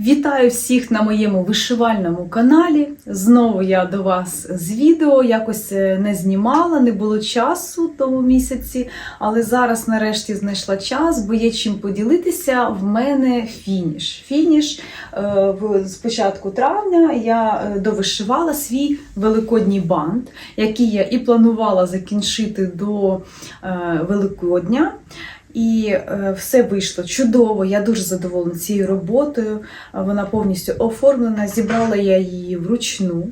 Вітаю всіх на моєму вишивальному каналі. Знову я до вас з відео. Якось е, не знімала, не було часу тому місяці, але зараз нарешті знайшла час, бо є чим поділитися. В мене фініш. Фініш е, в- з початку травня я е, довишивала свій великодній бант, який я і планувала закінчити до Великодня. І е, все вийшло чудово. Я дуже задоволена цією роботою. Е, Вона повністю оформлена. Зібрала я її вручну.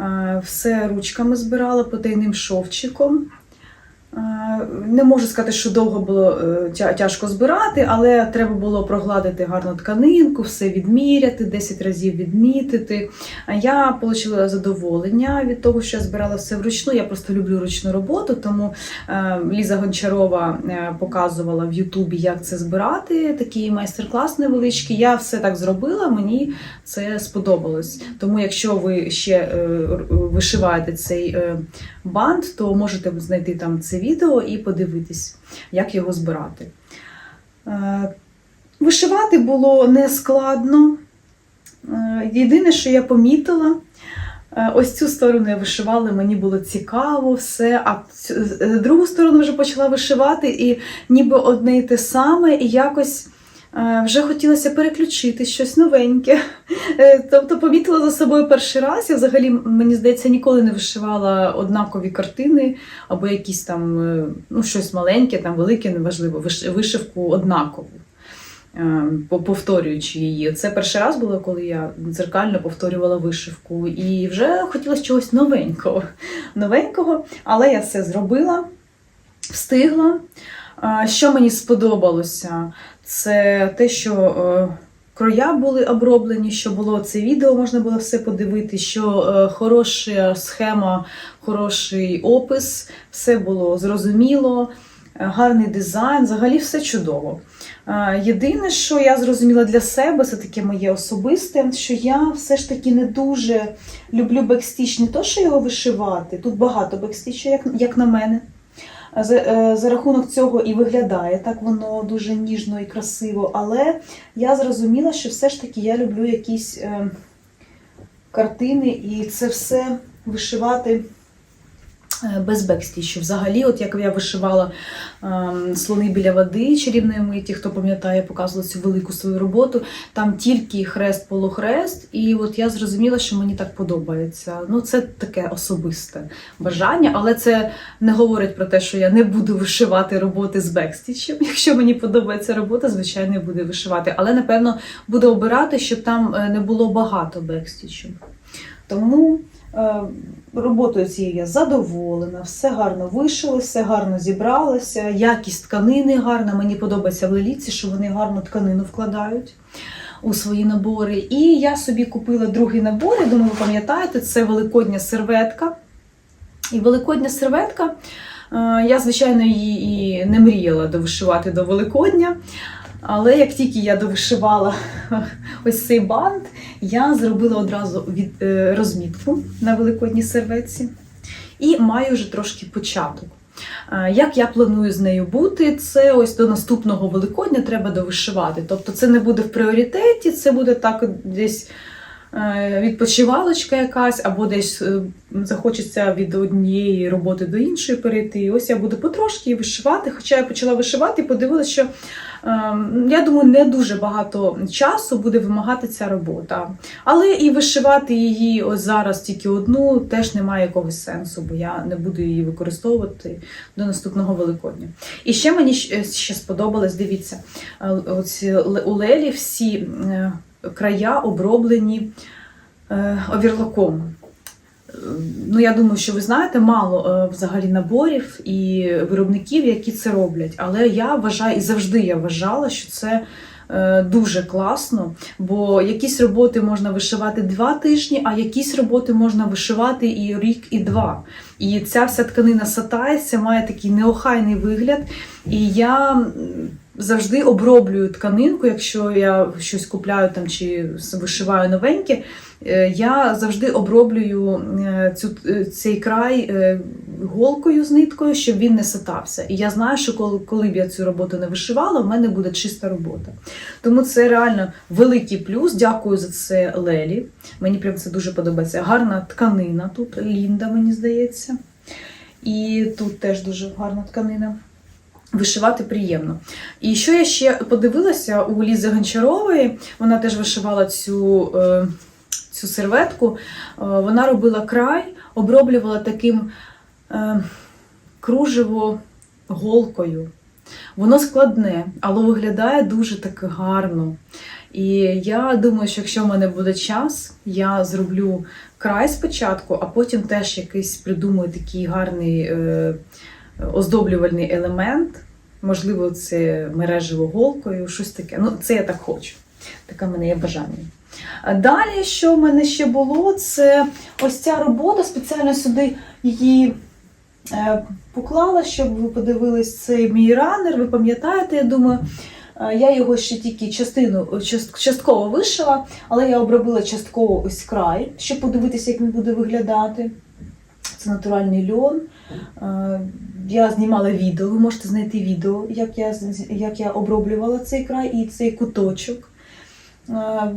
Е, Все ручками збирала потайним шовчиком. Е, Не можу сказати, що довго було е, тяжко збирати, але треба було прогладити гарну тканинку, все відміряти, 10 разів відмітити. Я отримала задоволення від того, що я збирала все вручну. Я просто люблю ручну роботу, тому е, Ліза Гончарова показувала в Ютубі, як це збирати. Такий майстер-клас невеличкий. Я все так зробила, мені це сподобалось. Тому, якщо ви ще вишиваєте цей бант, то можете знайти там це відео і подивитись, як його збирати. Е, Вишивати було не складно. Е, Єдине, що я помітила, е, ось цю сторону я вишивала, мені було цікаво все. А другу сторону вже почала вишивати, і ніби одне і те саме, і якось вже хотілося переключити щось новеньке. Е, Тобто помітила за собою перший раз. Я взагалі, мені здається, ніколи не вишивала однакові картини або якісь там е, ну, щось маленьке, там велике, неважливо, вишивку однакову. е, Повторюючи її. Це перший раз було, коли я дзеркально повторювала вишивку, і вже хотілося чогось новенького. новенького, але я все зробила, встигла. Що мені сподобалося, це те, що е, кроя були оброблені, що було це відео, можна було все подивитися, що е, хороша схема, хороший опис, все було зрозуміло, е, гарний дизайн, взагалі все чудово. Єдине, що я зрозуміла для себе, це таке моє особисте, що я все ж таки не дуже люблю бекстіч, не то, що його вишивати. Тут багато бекстіча, як, як на мене. За, е, за рахунок цього і виглядає так воно дуже ніжно і красиво. Але я зрозуміла, що все ж таки я люблю якісь е, картини і це все вишивати. Е, Без бекстічу. Взагалі, от як я вишивала ем, слони біля води чарівної миті, хто пам'ятає, показувала цю велику свою роботу. Там тільки хрест полухрест, і от я зрозуміла, що мені так подобається. Ну, це таке особисте бажання, але це не говорить про те, що я не буду вишивати роботи з бекстічем. Якщо мені подобається робота, звичайно, я буду вишивати. Але напевно буду обирати, щоб там е, не було багато бекстічу. Тому роботою цією я задоволена, все гарно вишили, все гарно зібралося, якість тканини гарна. Мені подобається в леліці, що вони гарну тканину вкладають у свої набори. І я собі купила другий набор, я думаю, ви пам'ятаєте, це великодня серветка. І великодня серветка, е, я, звичайно, її і не мріяла довишивати до Великодня. Але як тільки я довишивала ось цей бант, я зробила одразу від, е, розмітку на великодній серветці і маю вже трошки початок. Е, Як я планую з нею бути, це ось до наступного Великодня треба довишивати. Тобто це не буде в пріоритеті, це буде так десь відпочивалочка якась, або десь е, захочеться від однієї роботи до іншої перейти. І ось я буду потрошки вишивати. Хоча я почала вишивати і подивилася, що Ем, Я думаю, не дуже багато часу буде вимагати ця робота. Але і вишивати її ось зараз тільки одну теж немає якогось сенсу, бо я не буду її використовувати до наступного Великодня. І ще мені ще сподобалось, дивіться, е, оці у Лелі всі е, края оброблені е, овірлаком. Е, Ну, я думаю, що ви знаєте, мало е, взагалі наборів і виробників, які це роблять. Але я вважаю і завжди я вважала, що це дуже класно, бо якісь роботи можна вишивати два тижні, а якісь роботи можна вишивати і рік, і два. І ця вся тканина сатається, має такий неохайний вигляд. І я завжди оброблюю тканинку, якщо я щось купляю там чи вишиваю новеньке, е, я завжди оброблюю е, цю, е, цей край голкою з ниткою, щоб він не сатався. І я знаю, що коли, коли б я цю роботу не вишивала, в мене буде чиста робота. Тому це реально великий плюс. Дякую за це Лелі. Мені прям це дуже подобається. Гарна тканина тут, Лінда, мені здається. І тут теж дуже гарна тканина. Вишивати приємно. І що я ще подивилася у Лізи Гончарової, вона теж вишивала цю, е, цю серветку. Е, Вона робила край, оброблювала таким е, кружево голкою. Воно складне, але виглядає дуже так гарно. І я думаю, що якщо в мене буде час, я зроблю край спочатку, а потім теж якийсь придумаю такий гарний оздоблювальний елемент. Можливо, це мережево голкою, щось таке. Ну, це я так хочу. Таке в мене є бажання. Далі, що в мене ще було, це ось ця робота. Спеціально сюди її е, поклала, щоб ви подивились цей мій ранер. Ви пам'ятаєте, я думаю. Е, Я його ще тільки частину частково вишила, але я обробила частково ось край, щоб подивитися, як він буде виглядати. Це натуральний льон. Е, Я знімала відео, ви можете знайти відео, як я, як я оброблювала цей край і цей куточок. Е,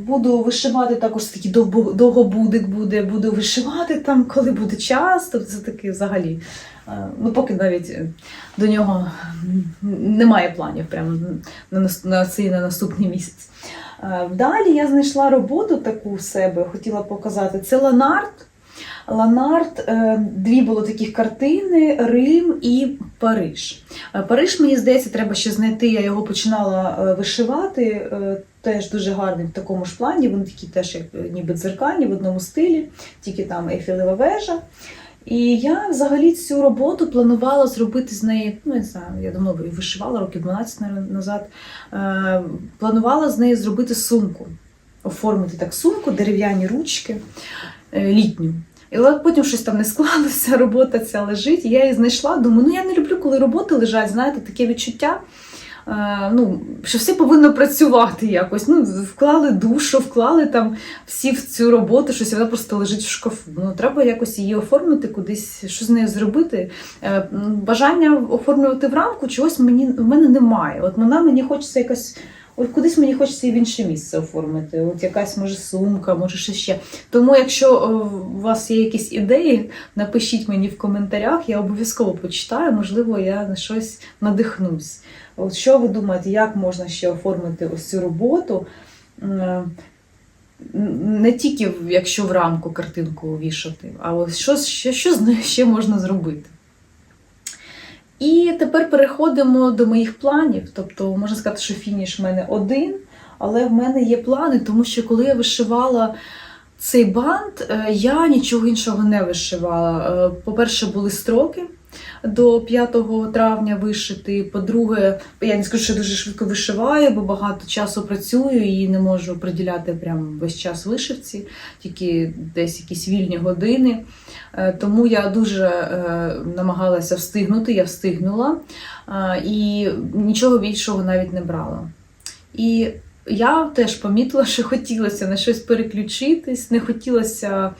Буду вишивати також такий довгобудик буде, буду вишивати там, коли буде час. Тобто це таке взагалі. е, Ну, поки навіть до нього немає планів прямо на, на цей на наступний місяць. Далі я знайшла роботу таку в себе, хотіла показати. Це Ланарт. Ланарт, е, дві було таких картини: Рим і Париж. Е, Париж, мені здається, треба ще знайти. Я його починала е, вишивати. Теж дуже гарний в такому ж плані. Вони такі теж як ніби дзеркальні в одному стилі, тільки там Ейфелева вежа. І я взагалі цю роботу планувала зробити з неї, ну не знаю, я давно вишивала років 12 назад. Планувала з неї зробити сумку, оформити так сумку, дерев'яні ручки літню. І але потім щось там не склалося, робота ця лежить. Я її знайшла. Думаю, ну я не люблю, коли роботи лежать, знаєте, таке відчуття. е, Ну, що все повинно працювати якось. Ну, вклали душу, вклали там всі в цю роботу, щось вона просто лежить в шкафу. Ну, треба якось її оформити, кудись, що з нею зробити. Е, Бажання оформлювати в рамку чогось мені в мене немає. От вона мені хочеться якось. От кудись мені хочеться і в інше місце оформити. От якась може сумка, може ще ще. Тому, якщо е, у вас є якісь ідеї, напишіть мені в коментарях, я обов'язково почитаю, можливо, я на щось надихнусь. От що ви думаєте, як можна ще оформити ось цю роботу? Е, Не тільки якщо в рамку картинку вішати, а ось що, що, що з нею ще можна зробити. І тепер переходимо до моїх планів. Тобто, можна сказати, що фініш в мене один, але в мене є плани, тому що коли я вишивала цей бант, е, я нічого іншого не вишивала. Е, По-перше, були строки до 5 травня вишити. По-друге, я не скажу, що дуже швидко вишиваю, бо багато часу працюю і не можу приділяти прям весь час вишивці, тільки десь якісь вільні години. Е, Тому я дуже е, намагалася встигнути, я встигнула е, і нічого більшого навіть не брала. І я теж помітила, що хотілося на щось переключитись, не хотілося.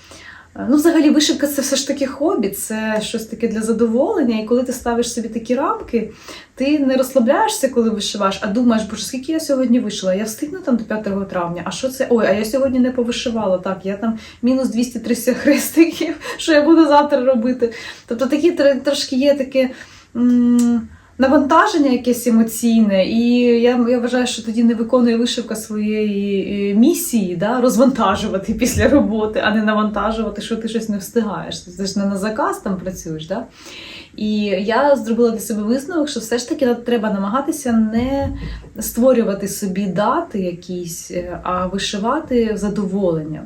Ну, взагалі, вишивка це все ж таки хобі, це щось таке для задоволення. І коли ти ставиш собі такі рамки, ти не розслабляєшся, коли вишиваєш, а думаєш, боже, скільки я сьогодні вишила? Я встигну там до 5 травня. А що це? Ой, а я сьогодні не повишивала. Так, я там мінус 230 хрестиків, що я буду завтра робити. Тобто такі трошки є таке. м, Навантаження якесь емоційне, і я, я вважаю, що тоді не виконує вишивка своєї е, місії, да, розвантажувати після роботи, а не навантажувати, що ти щось не встигаєш. Ти ж не на заказ там працюєш. Да? І я зробила для себе висновок, що все ж таки треба намагатися не створювати собі дати якісь, е, а вишивати задоволення.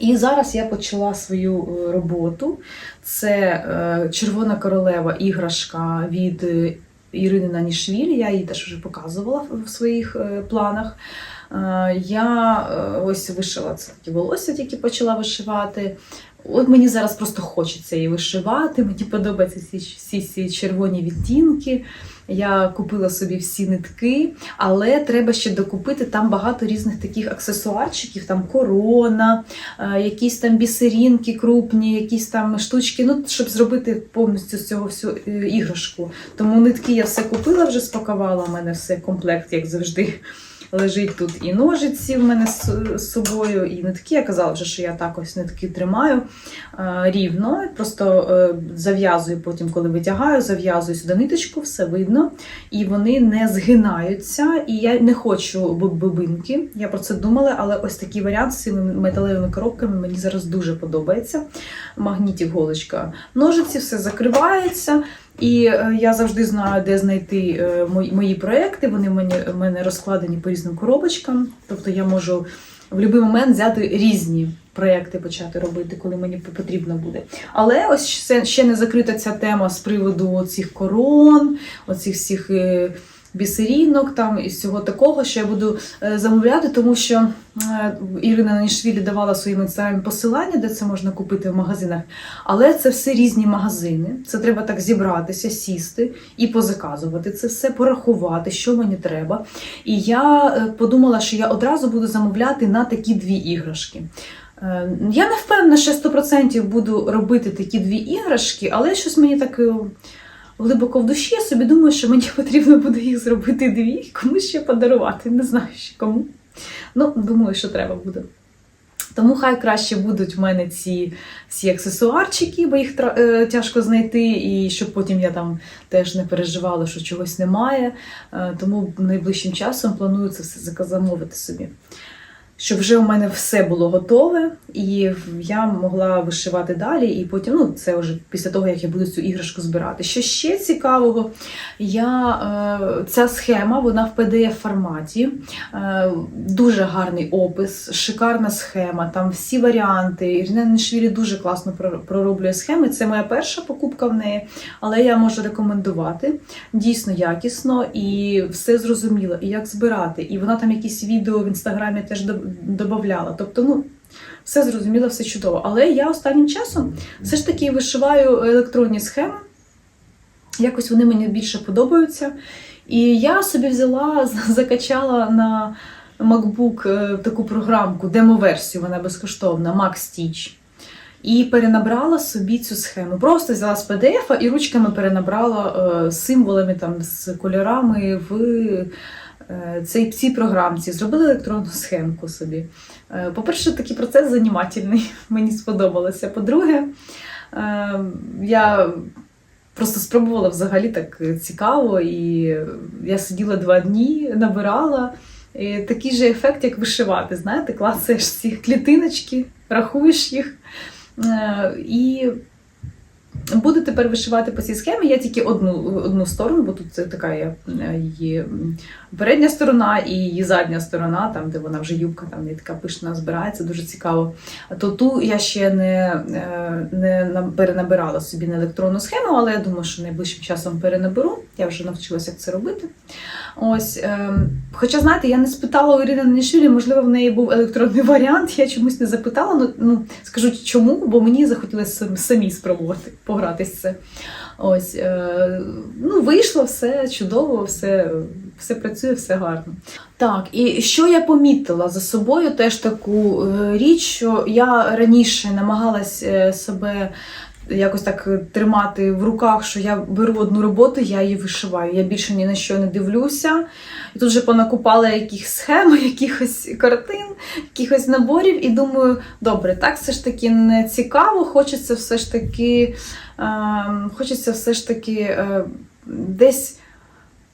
І зараз я почала свою е, роботу. Це е, Червона королева іграшка від е, Ірини Нанішвілі. Я її теж вже показувала в- своїх планах. Я ось вишила це такі волосся, тільки почала вишивати. От мені зараз просто хочеться її вишивати. Мені подобаються ці всі ці червоні відтінки. Я купила собі всі нитки, але треба ще докупити там багато різних таких аксесуарчиків, там корона, е, якісь там бісерінки крупні, якісь там штучки, ну, щоб зробити повністю з цього всю е, іграшку. Тому нитки я все купила, вже спакувала. У мене все комплект, як завжди. Лежить тут і ножиці в мене з собою, і нитки. Я казала вже, що я так ось нитки тримаю е, рівно. Просто е, зав'язую потім, коли витягаю, зав'язую сюди ниточку, все видно. І вони не згинаються. І я не хочу бубинки. Я про це думала, але ось такий варіант з цими металевими коробками мені зараз дуже подобається. Магнітів голочка. Ножиці, все закривається. І е, я завжди знаю, де знайти е, мої, мої проекти. Вони в мене, розкладені по різним коробочкам. Тобто я можу в будь-який момент взяти різні проекти почати робити, коли мені потрібно буде. Але ось ще не закрита ця тема з приводу цих корон, оцих всіх е, бісерінок там і всього такого, що я буду е, замовляти, тому що е, Ірина Нішвілі давала своїм інстаграмі посилання, де це можна купити в магазинах. Але це все різні магазини. Це треба так зібратися, сісти і позаказувати це все, порахувати, що мені треба. І я е, подумала, що я одразу буду замовляти на такі дві іграшки. Я не впевнена, що 100% буду робити такі дві іграшки, але щось мені так глибоко в душі. Я собі думаю, що мені потрібно буде їх зробити дві, комусь ще подарувати. Не знаю ще кому. Ну, думаю, що треба буде. Тому хай краще будуть в мене ці всі аксесуарчики, бо їх е, тяжко знайти, і щоб потім я там теж не переживала, що чогось немає. Е, тому найближчим часом планую це все замовити собі. Щоб вже у мене все було готове, і я могла вишивати далі, і потім, ну, це вже після того, як я буду цю іграшку збирати. Що ще цікавого, я, е, ця схема, вона в pdf форматі, е, дуже гарний опис, шикарна схема, там всі варіанти. Ірина Нишвілі дуже класно пророблює схеми. Це моя перша покупка в неї, але я можу рекомендувати. Дійсно якісно і все зрозуміло, і як збирати. І вона там якісь відео в інстаграмі теж додавала. Тобто, ну. Все зрозуміло, все чудово. Але я останнім часом все ж таки вишиваю електронні схеми. Якось вони мені більше подобаються. І я собі взяла, закачала на MacBook е, таку програмку, демо-версію, вона безкоштовна, Max Stitch. І перенабрала собі цю схему. Просто взяла з PDF і ручками перенабрала е, символами, там, з кольорами в цій, цій програмці. Зробила електронну схемку собі. Е, По-перше, такий процес занімательний, мені сподобалося. По-друге, е, я просто спробувала взагалі так цікаво, і я сиділа два дні, набирала. І такий же ефект, як вишивати. Знаєте, клацаєш ці клітиночки, рахуєш їх. Е, І буду тепер вишивати по цій схемі. Я тільки одну, одну сторону, бо тут це така е, м, передня сторона і її задня сторона, там, де вона вже юбка, там не така пишна збирається, дуже цікаво. То ту я ще не, е, не перенабирала собі на електронну схему, але я думаю, що найближчим часом перенаберу. Я вже навчилася, як це робити. Ось, ем, хоча, знаєте, я не спитала у Ірини Нішвілі, можливо, в неї був електронний варіант, я чомусь не запитала. Ну, ну скажу чому, бо мені захотілося самі спробувати погратися. Ось, е, ну, вийшло все чудово, все, все працює, все гарно. Так, і що я помітила за собою, теж таку е, річ, що я раніше намагалась е, себе якось так тримати в руках, що я беру одну роботу, я її вишиваю. Я більше ні на що не дивлюся. І тут вже понакупала якихось схем, якихось картин, якихось наборів, і думаю, добре, так все ж таки не цікаво, хочеться все ж таки, е, хочеться все ж таки е, десь.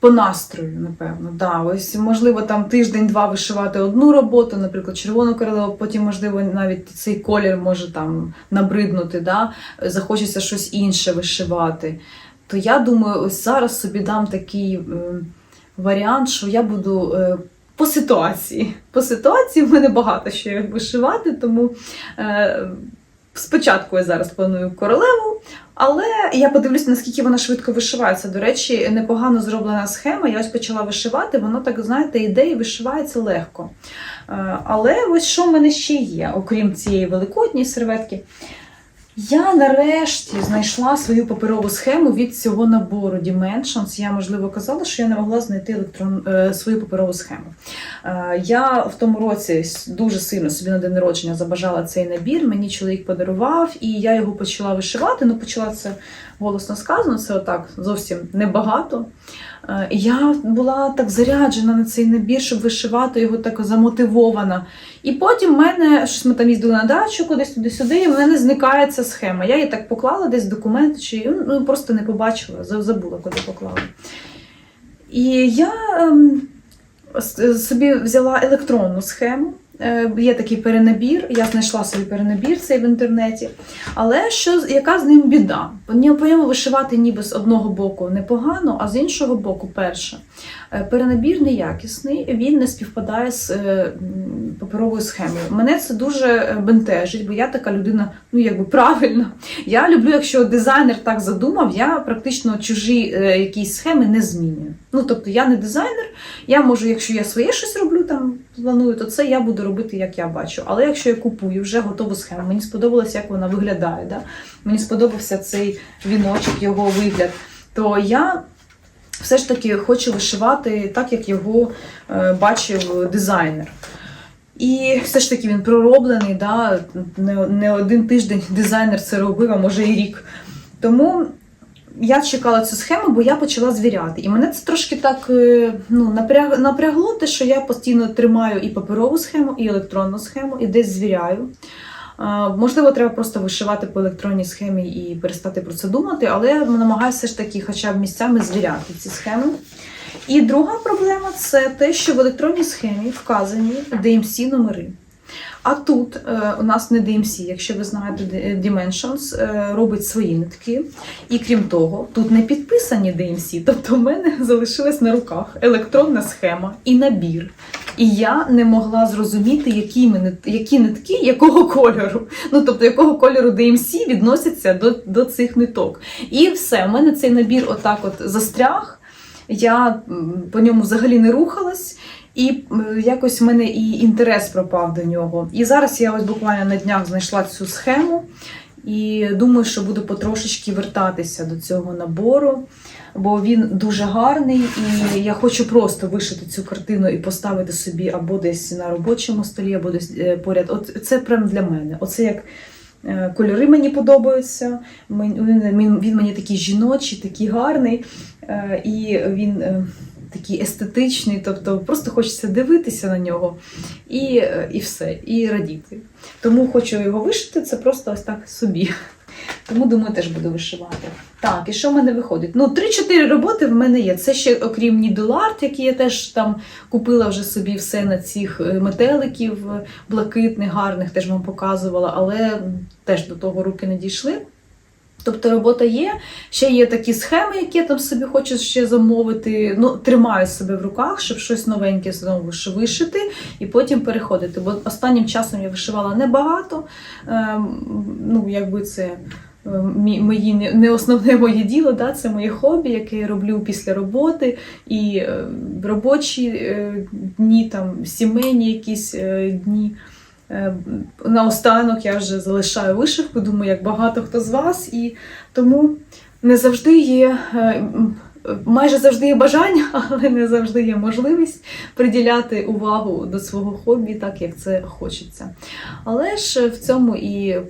По настрою, напевно, да. Ось можливо там тиждень-два вишивати одну роботу, наприклад, червону королеву, потім, можливо, навіть цей колір може там набриднути, да? захочеться щось інше вишивати. То я думаю, ось зараз собі дам такий е, варіант, що я буду е, по ситуації. По ситуації в мене багато ще вишивати, тому е, спочатку я зараз планую королеву, але я подивлюся, наскільки вона швидко вишивається. До речі, непогано зроблена схема. Я ось почала вишивати, воно так, знаєте, іде і вишивається легко. Е, Але ось що в мене ще є, окрім цієї великодньої серветки. Я нарешті знайшла свою паперову схему від цього набору Dimensions. Я, можливо, казала, що я не могла знайти електрон... е, свою паперову схему. Е, Я в тому році дуже сильно собі на день народження забажала цей набір. Мені чоловік подарував, і я його почала вишивати. Ну, почала це голосно сказано, це отак зовсім небагато. Е, Я була так заряджена на цей набір, щоб вишивати його так замотивована. І потім в мене щось ми там їздили на дачу, кудись туди-сюди, і в мене зникає ця схема. Я її так поклала десь документи, чи ну, просто не побачила, забула, куди поклала. І я ем, собі взяла електронну схему. Е, Є такий перенабір, я знайшла собі перенабір цей в інтернеті. Але що, яка з ним біда? По ньому- вишивати ніби з одного боку непогано, а з іншого боку, перше, е, перенабір неякісний, він не співпадає з е, паперовою схемою. Мене це дуже бентежить, бо я така людина, ну якби правильна. Я люблю, якщо дизайнер так задумав, я практично чужі якісь схеми не змінюю. Ну тобто я не дизайнер, я можу, якщо я своє щось роблю, там планую, то це я буду робити, як я бачу. Але якщо я купую вже готову схему, мені сподобалося, як вона виглядає. Да? Мені сподобався цей віночок, його вигляд, то я. Все ж таки хочу вишивати так, як його е, бачив дизайнер. І все ж таки він пророблений, да? не, не один тиждень дизайнер це робив, а може і рік. Тому я чекала цю схему, бо я почала звіряти. І мене це трошки так е, ну, напряг, напрягло, те, що я постійно тримаю і паперову схему, і електронну схему, і десь звіряю. Можливо, треба просто вишивати по електронній схемі і перестати про це думати, але намагаюся ж таки хоча б місцями звіряти ці схеми. І друга проблема це те, що в електронній схемі вказані DMC номери. А тут е, у нас не DMC, якщо ви знаєте, Д- Dimensions е, робить свої нитки. І крім того, тут не підписані DMC, тобто в мене залишилась на руках електронна схема і набір. І я не могла зрозуміти, які, ми, які нитки, якого кольору. Ну, тобто, якого кольору DMC відносяться до, до цих ниток. І все, в мене цей набір отак от застряг. Я по ньому взагалі не рухалась, і якось в мене і інтерес пропав до нього. І зараз я ось буквально на днях знайшла цю схему і думаю, що буду потрошечки вертатися до цього набору, бо він дуже гарний, і я хочу просто вишити цю картину і поставити собі або десь на робочому столі, або десь е, поряд. От це прям для мене. Оце як. е, Кольори мені подобаються. Він, мені такий жіночий, такий гарний, е, і він е, такий естетичний, тобто просто хочеться дивитися на нього і, е, і все, і радіти. Тому хочу його вишити, це просто ось так собі. Тому думаю, теж буду вишивати. Так, і що в мене виходить? Ну, 3-4 роботи в мене є. Це ще окрім Art, який я теж там купила вже собі все на цих е, метеликів е, блакитних, гарних, теж вам показувала, але теж до того руки не дійшли. Тобто робота є. Ще є такі схеми, які я там собі хочу ще замовити. Ну, тримаю себе в руках, щоб щось новеньке знову вишити і потім переходити. Бо останнім часом я вишивала небагато. Ем, ну, якби це. е, Мої не- не основне моє діло, да, це моє хобі, яке я роблю після роботи, і е, робочі е, дні, там, сімейні якісь е, дні. Е, Наостанок я вже залишаю вишивку, думаю, як багато хто з вас, і тому не завжди є. е, Майже завжди є бажання, але не завжди є можливість приділяти увагу до свого хобі, так як це хочеться. Але ж в цьому і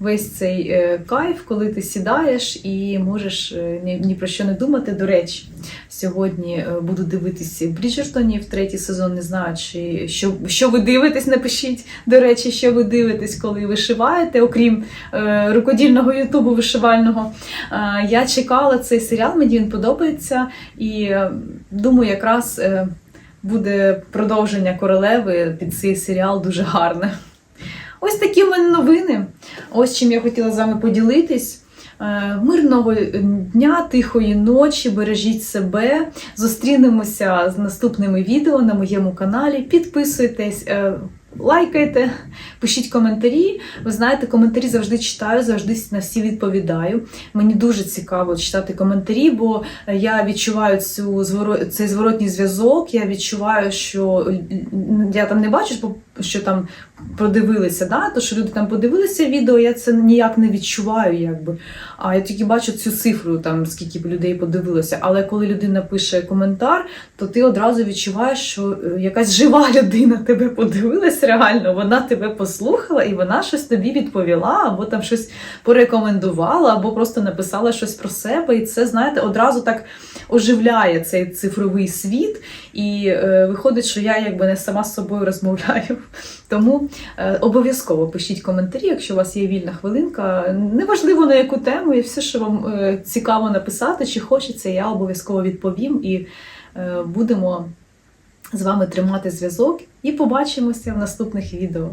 весь цей е, кайф, коли ти сідаєш і можеш е, ні, ні про що не думати. До речі, сьогодні е, буду дивитися Бріджертонів третій сезон. Не знаю, чи що, що ви дивитесь, напишіть. До речі, що ви дивитесь, коли вишиваєте, окрім е, рукодільного ютубу вишивального. Е, я чекала цей серіал, мені він подобається, і е, думаю, якраз е, буде продовження королеви під цей серіал дуже гарне. Ось такі в мене новини. Ось чим я хотіла з вами поділитись. Е, Мирного дня, тихої ночі, бережіть себе. Зустрінемося з наступними відео на моєму каналі. Підписуйтесь, е, лайкайте, пишіть коментарі. Ви знаєте, коментарі завжди читаю, завжди на всі відповідаю. Мені дуже цікаво читати коментарі, бо я відчуваю цю цей зворотній зв'язок. Я відчуваю, що я там не бачу, що там подивилися, да? то що люди там подивилися відео, я це ніяк не відчуваю, якби. А я тільки бачу цю цифру, там скільки б людей подивилося. Але коли людина пише коментар, то ти одразу відчуваєш, що е, якась жива людина тебе подивилась реально, вона тебе послухала і вона щось тобі відповіла, або там щось порекомендувала, або просто написала щось про себе. І це, знаєте, одразу так оживляє цей цифровий світ. І е, виходить, що я якби не сама з собою розмовляю. Тому е, обов'язково пишіть коментарі, якщо у вас є вільна хвилинка. Неважливо на яку тему, і все, що вам е, цікаво написати, чи хочеться, я обов'язково відповім і е, будемо з вами тримати зв'язок. І побачимося в наступних відео.